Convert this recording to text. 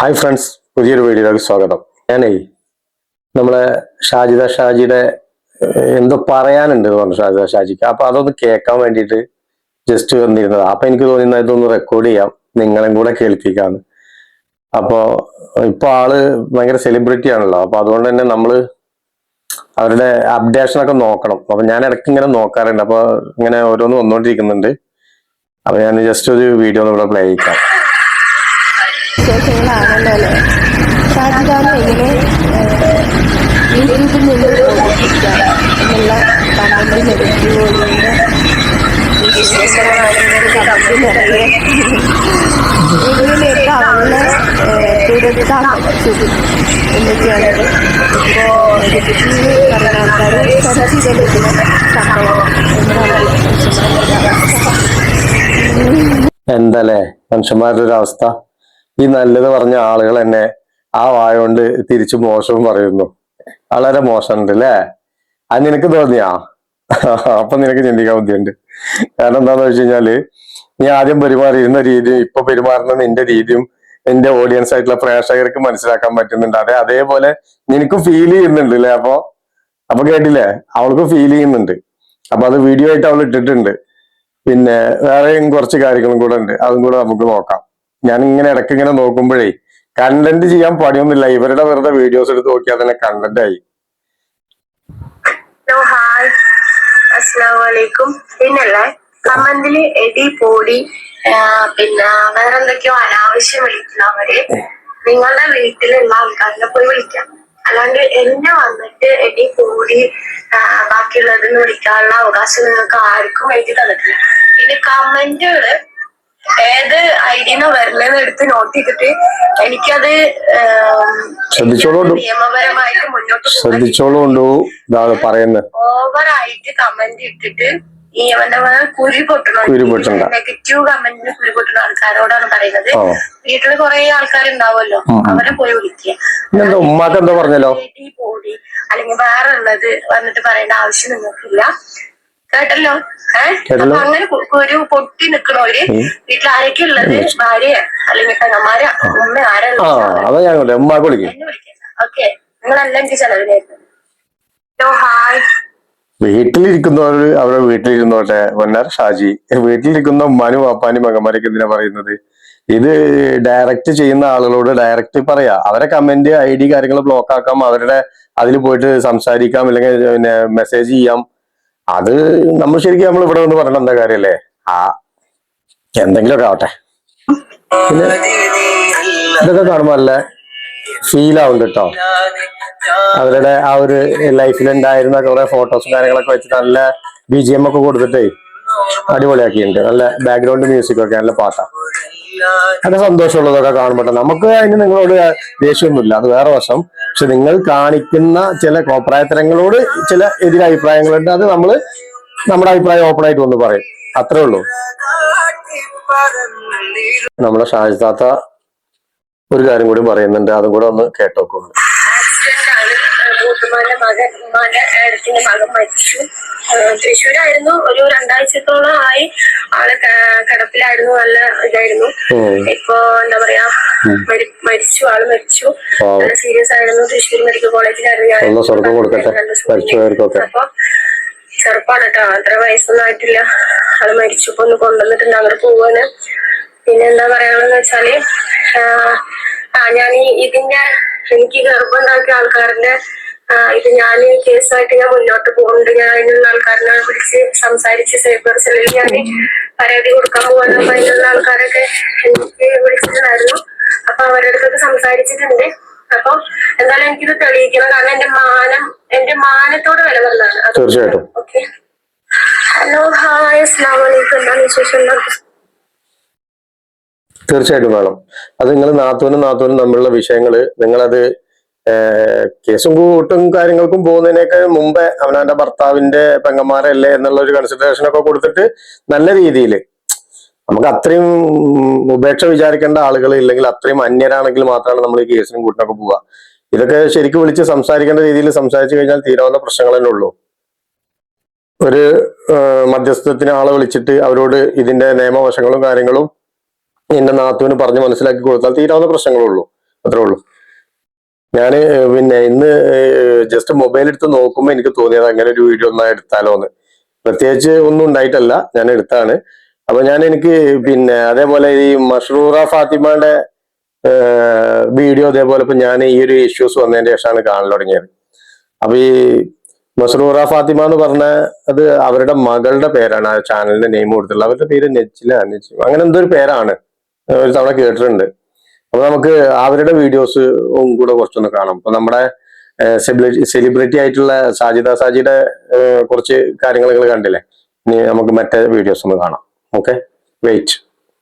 Hi friends പുതിയൊരു വീഡിയോയിലേക്ക് സ്വാഗതം. ഞാനേ നമ്മളെ ഷാജിദ ഷാജിയുടെ എന്തോ പറയാനുണ്ട് എന്ന് പറഞ്ഞു ഷാജിദ ഷാജിക്ക്. അപ്പൊ അതൊന്ന് കേൾക്കാൻ വേണ്ടിയിട്ട് ജസ്റ്റ് വന്നിരുന്നത്. അപ്പൊ എനിക്ക് തോന്നുന്നത് ഇതൊന്ന് റെക്കോർഡ് ചെയ്യാം. നിങ്ങളും കൂടെ കേൾപ്പിക്കാന്ന് അപ്പോ ഇപ്പൊ ആൾ ഭയങ്കര സെലിബ്രിറ്റി ആണല്ലോ. അപ്പൊ അതുകൊണ്ട് തന്നെ നമ്മൾ അവരുടെ അപ്ഡേഷൻ ഒക്കെ നോക്കണം. അപ്പൊ ഞാൻ ഇടയ്ക്ക് ഇങ്ങനെ നോക്കാറുണ്ട്. അപ്പൊ ഇങ്ങനെ ഓരോന്ന് വന്നുകൊണ്ടിരിക്കുന്നുണ്ട് അപ്പൊ ഞാൻ ജസ്റ്റ് ഒരു വീഡിയോ ഒന്ന് ഇവിടെ പ്ലേ ചെയ്യിക്കാം വിശേഷങ്ങളാണല്ലോ അല്ലേ? ഷാജിദാനെ എങ്ങനെ യൂട്യൂബിൽ നിന്ന് എന്നുള്ള കമന്റ് വിശേഷങ്ങളാണ് കമന്റ് മനുഷ്യന്മാരുടെ ഒരു അവസ്ഥ. ഈ നല്ലത് പറഞ്ഞ ആളുകൾ എന്നെ ആ വായ കൊണ്ട് തിരിച്ചു മോശവും പറയുന്നു. വളരെ മോശമുണ്ട് അല്ലേ അത് നിനക്ക് തോന്നിയാ? അപ്പൊ നിനക്ക് ചിന്തിക്കാൻ ബുദ്ധിയുണ്ട്. കാരണം എന്താന്ന് വെച്ച് കഴിഞ്ഞാൽ നീ ആദ്യം പെരുമാറിയിരുന്ന രീതിയും ഇപ്പൊ പെരുമാറുന്ന നിന്റെ രീതിയും നിന്റെ ഓഡിയൻസ് ആയിട്ടുള്ള പ്രേക്ഷകർക്ക് മനസ്സിലാക്കാൻ പറ്റുന്നുണ്ട്. അതെ അതേപോലെ നിനക്ക് ഫീൽ ചെയ്യുന്നുണ്ട് അല്ലേ അപ്പൊ അപ്പൊ കേട്ടില്ലേ? അവൾക്ക് ഫീൽ ചെയ്യുന്നുണ്ട്. അപ്പൊ അത് വീഡിയോ ആയിട്ട് അവൾ ഇട്ടിട്ടുണ്ട്. പിന്നെ വേറെയും കുറച്ച് കാര്യങ്ങളും കൂടെ ഉണ്ട്. അതും കൂടെ നമുക്ക് നോക്കാം. ഞാൻ ഇങ്ങനെ ഇടയ്ക്ക് ഇങ്ങനെ നോക്കുമ്പോഴേ കണ്ടന്റ് ചെയ്യാൻ പണിയൊന്നുമില്ല. ഇവരുടെ വെറുതെ വീഡിയോസ് എടുത്ത് നോക്കിയാൽ തന്നെ കണ്ടന്റ് ആയി. ഹായ് അസ്സാം വലൈക്കും പിന്നല്ലേ കമന്റിൽ എടി പോടി പിന്നെ വേറെ എന്തൊക്കെയോ അനാവശ്യം വിളിക്കുന്നവര് നിങ്ങളുടെ വീട്ടിലുള്ള ആൾക്കാരിനെ പോയി വിളിക്കാം. അല്ലാണ്ട് എന്നെ വന്നിട്ട് എടി പോടി ബാക്കിയുള്ളതിന് വിളിക്കാനുള്ള അവകാശം നിങ്ങൾക്ക് ആർക്കും എഴുതി തന്നിട്ടില്ല. പിന്നെ കമന്റുകൾ ഏത് ഐഡിന്ന് വരലെന്ന് എടുത്ത് നോട്ട് ചെയ്തിട്ട് എനിക്കത് ശ്രദ്ധിച്ചോളൂ. നിയമപരമായിട്ട് മുന്നോട്ട് ശ്രദ്ധിച്ചോളൂ പറയുന്നത് ഓവറായിട്ട് കമന്റ് ഇട്ടിട്ട് കുരി പൊട്ടണോ? നെഗറ്റീവ് കമന്റിന് കുരു പൊട്ടുന്ന ആൾക്കാരോടാണ് പറയുന്നത്. വീട്ടിൽ കുറെ ആൾക്കാരുണ്ടാവുമല്ലോ. അവരെ പോയി വിളിക്കുക. പറഞ്ഞല്ലോ? അല്ലെങ്കിൽ വേറെ ഉള്ളത് വന്നിട്ട് പറയേണ്ട ആവശ്യം നിങ്ങൾക്കില്ല. കേട്ടല്ലോ? ഏഹ്. അപ്പൊ അങ്ങനെ ഒരു പൊട്ടി നിക്കണോര്. വീട്ടിൽ ആരൊക്കെ ഉള്ളത്? ഭാര്യ അല്ലെങ്കിൽ പെങ്ങന്മാര? ഉമ്മ ആരാ ആ അതാ ഞാൻ കൊണ്ടേ ഉമ്മാക്ക് വിളിക്കും. ഓക്കെ. നിങ്ങളെല്ലാം എനിക്ക് ചെലവിലായിരുന്നു ഹലോ ഹായ്. വീട്ടിലിരിക്കുന്നവര് അവരുടെ വീട്ടിലിരുന്നോട്ടെ പൊന്നാർ ഷാജി. വീട്ടിലിരിക്കുന്ന ഉമ്മാനും വാപ്പാനും മകന്മാരൊക്കെ എന്തിനാ പറയുന്നത്? ഇത് ഡയറക്റ്റ് ചെയ്യുന്ന ആളുകളോട് ഡയറക്റ്റ് പറയാ. അവരെ കമന്റ് ഐ ഡി കാര്യങ്ങൾ ബ്ലോക്ക് ആക്കാം. അവരുടെ അതിൽ പോയിട്ട് സംസാരിക്കാം. അല്ലെങ്കിൽ പിന്നെ മെസ്സേജ് ചെയ്യാം. അത് നമ്മൾ ശരിക്കും നമ്മൾ ഇവിടെ വന്ന് പറയണം എന്താ കാര്യല്ലേ? ആ എന്തെങ്കിലുമൊക്കെ ആവട്ടെ. പിന്നെ ഇതൊക്കെ കാണുമ്പോൾ നല്ല ഫീൽ ആവുന്നുണ്ട് കേട്ടോ അവരുടെ ആ ഒരു ലൈഫിൽ ഉണ്ടായിരുന്ന കുറെ ഫോട്ടോസും കാര്യങ്ങളൊക്കെ വെച്ച് നല്ല ബി ജി എം ഒക്കെ കൊടുത്തിട്ടേ അടിപൊളിയാക്കിയിട്ടുണ്ട്. നല്ല ബാക്ക്ഗ്രൗണ്ട് മ്യൂസിക് ഒക്കെ നല്ല പാട്ടാണ് നല്ല സന്തോഷമുള്ളതൊക്കെ കാണുമ്പോൾ നമുക്ക് അതിന് നിങ്ങളോട് ദേഷ്യമൊന്നുമില്ല. അത് വേറെ വശം. പക്ഷെ നിങ്ങൾ കാണിക്കുന്ന ചില കോപ്രായത്തരങ്ങളോട് ചില എതിരഭിപ്രായങ്ങളുണ്ട് അത് നമ്മൾ നമ്മുടെ അഭിപ്രായം ഓപ്പൺ ആയിട്ട് ഒന്ന് പറയും. അത്രേ ഉള്ളൂ. നമ്മുടെ ഷാജിദാത്ത ഒരു കാര്യം കൂടി പറയുന്നുണ്ട്. അതും കൂടെ ഒന്ന് കേട്ടോക്കുന്നു ആക്സിഡന്റ് മൂത്തുമാന്റെ മകൻ ഉമ്മാന്റെ ഏടത്തിന്റെ മകൻ മരിച്ചു. തൃശ്ശൂരായിരുന്നു. ഒരു രണ്ടാഴ്ചത്തോളം ആയി ആൾ കിടപ്പിലായിരുന്നു. നല്ല ഇതായിരുന്നു. ഇപ്പൊ എന്താ പറയാ മരിച്ചു. ആൾ മരിച്ചു. നല്ല സീരിയസ് ആയിരുന്നു. തൃശ്ശൂർ മെഡിക്കൽ കോളേജിലായിരുന്നു ഞാൻ. അപ്പൊ ചെറുപ്പാണ് കേട്ടോ. അത്ര വയസ്സൊന്നും ആയിട്ടില്ല. ആൾ മരിച്ചു. ഇപ്പൊ ഒന്ന് കൊണ്ടുവന്നിട്ടുണ്ട്. അങ്ങനെ പോവാന് പിന്നെ എന്താ പറയാനുള്ളതെന്ന് വെച്ചാൽ ആ, ഞാൻ ഈ ഇതിന്റെ എനിക്ക് ഗർഭം ഉണ്ടാക്കിയ ആൾക്കാരുടെ ഇത് ഞാൻ കേസുമായിട്ട് ഞാൻ മുന്നോട്ട് പോകുന്നുണ്ട്. ഞാൻ അതിനുള്ള ആൾക്കാരെ വിളിച്ച് സംസാരിച്ച് സൈബർ സെല്ലിൽ ഞാൻ പരാതി കൊടുക്കാൻ പോകാൻ അപ്പൊ അതിനുള്ള ആൾക്കാരൊക്കെ എനിക്ക് വിളിച്ചിട്ടുണ്ടായിരുന്നു. അപ്പൊ അവരുടെ അടുത്തൊക്കെ സംസാരിച്ചിട്ടുണ്ട്. അപ്പൊ എന്തായാലും എനിക്കിത് തെളിയിക്കണം. കാരണം എന്റെ മാനം എന്റെ മാനത്തോട് വില വന്നതാണ് തീർച്ചയായിട്ടും. ഓക്കെ. ഹലോ ഹായ് അസ്ലാമലൈക്കും വലൈക്കും എന്താണ് വിശേഷം? തീർച്ചയായിട്ടും വേണം അത് നിങ്ങൾ നാത്തൂനും നാത്തൂനും തമ്മിലുള്ള വിഷയങ്ങൾ നിങ്ങളത് കേസും കൂട്ടും കാര്യങ്ങൾക്കും പോകുന്നതിനൊക്കെ മുമ്പേ അവനവന്റെ ഭർത്താവിന്റെ പെങ്ങന്മാരല്ലേ എന്നുള്ള ഒരു കൺസിഡറേഷൻ ഒക്കെ കൊടുത്തിട്ട് നല്ല രീതിയിൽ നമുക്ക് അത്രയും ഉപേക്ഷ വിചാരിക്കേണ്ട ആളുകൾ ഇല്ലെങ്കിൽ അത്രയും അന്യരാണെങ്കിൽ മാത്രമാണ് നമ്മൾ ഈ കേസിനും കൂട്ടിനൊക്കെ പോവുക. ഇതൊക്കെ ശരിക്കും വിളിച്ച് സംസാരിക്കേണ്ട രീതിയിൽ സംസാരിച്ചു കഴിഞ്ഞാൽ തീരാവുന്ന പ്രശ്നങ്ങൾ തന്നെ ഉള്ളൂ. ഒരു മധ്യസ്ഥത്തിന് ആളെ വിളിച്ചിട്ട് അവരോട് ഇതിന്റെ നിയമവശങ്ങളും കാര്യങ്ങളും എന്റെ നാത്തുവിന് പറഞ്ഞ് മനസ്സിലാക്കി കൊടുത്താൽ തീരാവുന്ന പ്രശ്നങ്ങളുള്ളൂ അത്രേ ഉള്ളൂ. ഞാൻ പിന്നെ ഇന്ന് ജസ്റ്റ് മൊബൈൽ എടുത്ത് നോക്കുമ്പോൾ എനിക്ക് തോന്നിയത് അങ്ങനെ ഒരു വീഡിയോ ഒന്നാ എടുത്താലോ എന്ന്. പ്രത്യേകിച്ച് ഒന്നും ഉണ്ടായിട്ടല്ല ഞാൻ എടുത്താണ്. അപ്പൊ ഞാൻ എനിക്ക് പിന്നെ അതേപോലെ ഈ മഷ്റൂറ ഫാത്തിമയുടെ വീഡിയോ അതേപോലെ ഇപ്പൊ ഞാൻ ഈ ഒരു ഇഷ്യൂസ് വന്നതിന് ശേഷമാണ് കാണൽ തുടങ്ങിയത്. അപ്പൊ ഈ മസ്റൂറ ഫാത്തിമ എന്ന് പറഞ്ഞ അത് അവരുടെ മകളുടെ പേരാണ് ആ ചാനലിന്റെ നെയിം കൊടുത്തിട്ടുള്ളത്. അവരുടെ പേര് നെച്ചില നെച്ചി അങ്ങനെ എന്തോ ഒരു പേരാണ്. ഒരു തവണ കേട്ടിട്ടുണ്ട്. അപ്പൊ നമുക്ക് അവരുടെ വീഡിയോസ് കൂടെ കുറച്ചൊന്ന് കാണാം. അപ്പൊ നമ്മുടെ സെലിബ്രിറ്റി ആയിട്ടുള്ള സാജിദ സാജിയുടെ കുറച്ച് കാര്യങ്ങൾ കണ്ടില്ലേ? ഇനി നമുക്ക് മറ്റേ വീഡിയോസ് ഒന്ന് കാണാം. Okay wait